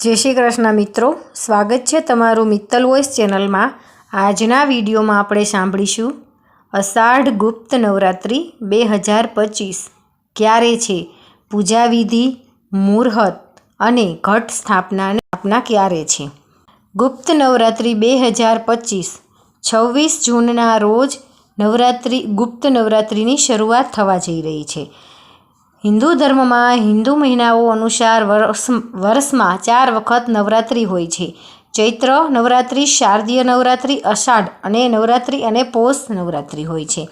જય શ્રી કૃષ્ણ મિત્રો. સ્વાગત છે તમારું મિત્તલ વોઇસ ચેનલમાં. આજના વિડીયોમાં આપણે સાંભળીશું, અષાઢ ગુપ્ત નવરાત્રિ બે હજાર પચીસ ક્યારે છે? પૂજા વિધિ મુહૂર્ત અને ઘટ સ્થાપના સ્થાપના ક્યારે છે? ગુપ્ત નવરાત્રિ બે હજાર પચીસ, છવ્વીસ જૂનના રોજ નવરાત્રિ, ગુપ્ત નવરાત્રિની શરૂઆત થવા જઈ રહી છે. હિન્દુ ધર્મમાં હિન્દુ મહિનાઓ અનુસાર વર્ષ, વર્ષમાં ચાર વખત નવરાત્રિ હોય છે. ચૈત્ર નવરાત્રિ, શારદીય નવરાત્રિ, અષાઢ અને નવરાત્રિ અને પોષ નવરાત્રિ હોય છે.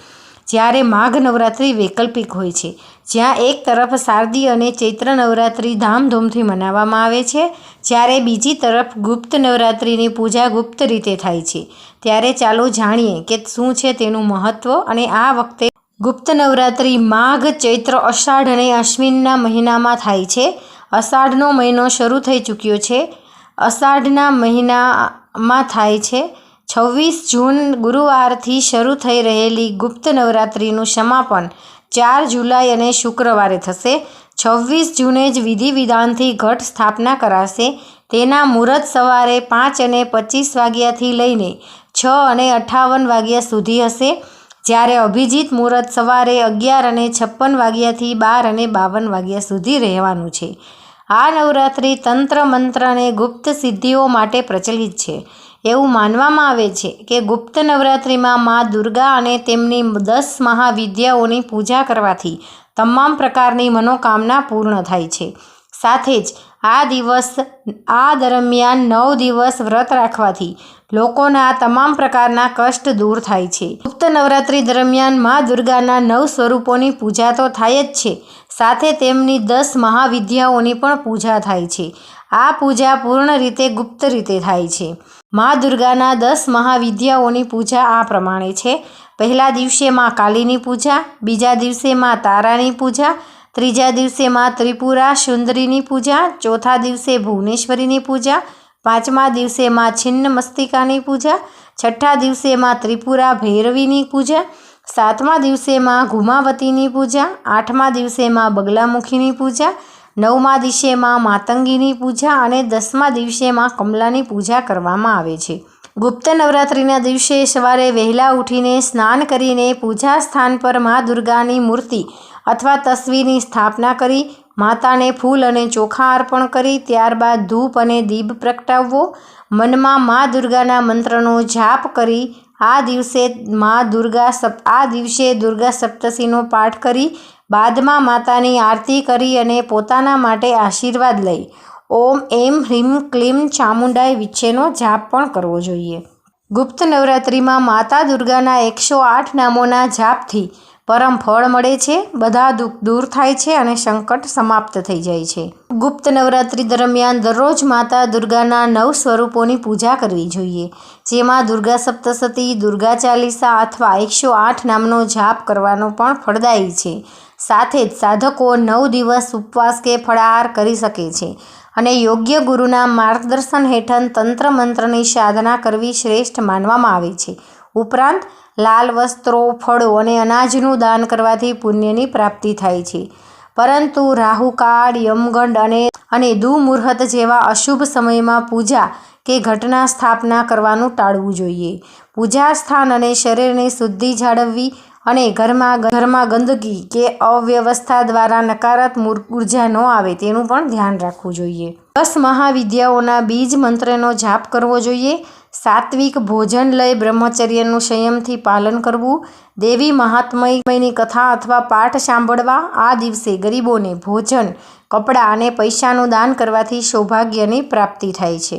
જ્યારે માઘ નવરાત્રિ વૈકલ્પિક હોય છે. જ્યાં એક તરફ શારદીય અને ચૈત્ર નવરાત્રિ ધામધૂમથી મનાવવામાં આવે છે, જ્યારે બીજી તરફ ગુપ્ત નવરાત્રિની પૂજા ગુપ્ત રીતે થાય છે. ત્યારે ચાલો જાણીએ કે શું છે તેનું મહત્ત્વ અને આ વખતે ગુપ્ત નવરાત્રિ માઘ, ચૈત્ર, અષાઢ અને અશ્વિનના મહિનામાં થાય છે. અષાઢનો મહિનો શરૂ થઈ ચૂક્યો છે. અષાઢના મહિનામાં થાય છે. છવ્વીસ જૂન ગુરુવારથી શરૂ થઈ રહેલી ગુપ્ત નવરાત્રિનું સમાપન ચાર જુલાઈ અને શુક્રવારે થશે. છવ્વીસ જૂને જ વિધિ વિધાનથી ઘટ સ્થાપના કરાશે. તેના મુહૂર્ત સવારે પાંચ અને પચીસ વાગ્યાથી લઈને છ અને અઠાવન વાગ્યા સુધી હશે. જ્યારે અભિજીત મુહૂર્ત સવારે અગિયાર અને છપ્પન વાગ્યાથી બાર અને બાવન વાગ્યા સુધી રહેવાનું છે. આ નવરાત્રિ તંત્ર મંત્ર અને ગુપ્ત સિદ્ધિઓ માટે પ્રચલિત છે. એવું માનવામાં આવે છે કે ગુપ્ત નવરાત્રિમાં મા દુર્ગા અને તેમની દસ મહાવિદ્યાઓની પૂજા કરવાથી તમામ પ્રકારની મનોકામના પૂર્ણ થાય છે. સાથે જ આ દિવસ, આ દરમિયાન નવ દિવસ વ્રત રાખવાથી લોકોના તમામ પ્રકારના કષ્ટ દૂર થાય છે. ગુપ્ત નવરાત્રિ દરમિયાન મા દુર્ગાના નવ સ્વરૂપોની પૂજા તો થાય જ છે. સાથે તેમની દસ મહાવિદ્યાઓની પણ પૂજા થાય છે. આ પૂજા પૂર્ણ રીતે ગુપ્ત રીતે થાય છે. મા દુર્ગાના દસ મહાવિદ્યાઓની પૂજા આ પ્રમાણે છે. પહેલા દિવસે મા કાલીની પૂજા, બીજા દિવસે મા તારાની પૂજા ત્રીજા દિવસે માં ત્રિપુરા, સુંદરીની પૂજા, ચોથા દિવસે ભુવનેશ્વરીની પૂજા, પાંચમા દિવસે માં છિન્ન મસ્તિકાની પૂજા, છઠ્ઠા દિવસે માં ત્રિપુરા ભૈરવીની પૂજા, સાતમા દિવસે માં ઘુમાવતીની પૂજા, આઠમા દિવસે માં બગલામુખીની પૂજા, નવમા દિવસે માં માતંગીની પૂજા અને દસમા દિવસે માં કમલાની પૂજા કરવામાં આવે છે. ગુપ્ત નવરાત્રિના દિવસે સવારે વહેલા ઉઠીને સ્નાન કરીને પૂજા સ્થાન પર મા દુર્ગાની મૂર્તિ અથવા તસવીરની સ્થાપના કરી, માતાને ફૂલ અને ચોખા અર્પણ કરી, ત્યારબાદ ધૂપ અને દીપ પ્રગટાવવો. મનમાં મા દુર્ગાના મંત્રનો જાપ કરી, આ દિવસે મા દુર્ગા સપ, આ દિવસે દુર્ગા સપ્તશીનો પાઠ કરી, બાદમાં માતાની આરતી કરી અને પોતાના માટે આશીર્વાદ લઈ. ઓમ એમ હ્રીમ ક્લીમ ચામુંડાઈ વિચ્છેનો જાપ પણ કરવો જોઈએ. ગુપ્ત નવરાત્રિમાં માતા દુર્ગાના એકસો આઠ નામોના જાપથી પરમ ફળ મળે છે, બધા દુઃખ દૂર થાય છે અને સંકટ સમાપ્ત થઈ જાય છે. ગુપ્ત નવરાત્રિ દરમિયાન દરરોજ માતા દુર્ગાના નવ સ્વરૂપોની પૂજા કરવી જોઈએ, જેમાં દુર્ગા સપ્તસતી દુર્ગા ચાલીસા અથવા એકસો આઠ નામનો જાપ કરવાનો પણ ફળદાયી છે. સાથે જ સાધકો નવ દિવસ ઉપવાસ કે ફળાહાર કરી શકે છે અને યોગ્ય ગુરુના માર્ગદર્શન હેઠળ તંત્ર મંત્રની સાધના કરવી શ્રેષ્ઠ માનવામાં આવે છે. ઉપરાંત લાલ વસ્ત્રો, ફળો અને અનાજનું દાન કરવાથી પુણ્યની પ્રાપ્તિ થાય છે. પરંતુ રાહુકાળ યમગંડ અને અને દુમુહૂર્ત જેવા અશુભ સમયમાં પૂજા કે ઘટના સ્થાપના કરવાનું ટાળવું જોઈએ. પૂજા સ્થાન અને શરીરની શુદ્ધિ જાળવવી અને ઘરમાં ઘરમાં ગંદકી કે અવ્યવસ્થા દ્વારા નકારાત્મક ઊર્જા ન આવે તેનું પણ ધ્યાન રાખવું જોઈએ. દસ મહાવિદ્યાઓના બીજ મંત્રનો જાપ કરવો જોઈએ. સાત્વિક ભોજન લઈ બ્રહ્મચર્યનું સંયમથી પાલન કરવું. દેવી મહાત્મયની કથા અથવા પાઠ સાંભળવા. આ દિવસે ગરીબોને ભોજન, કપડાં અને પૈસાનું દાન કરવાથી સૌભાગ્યની પ્રાપ્તિ થાય છે.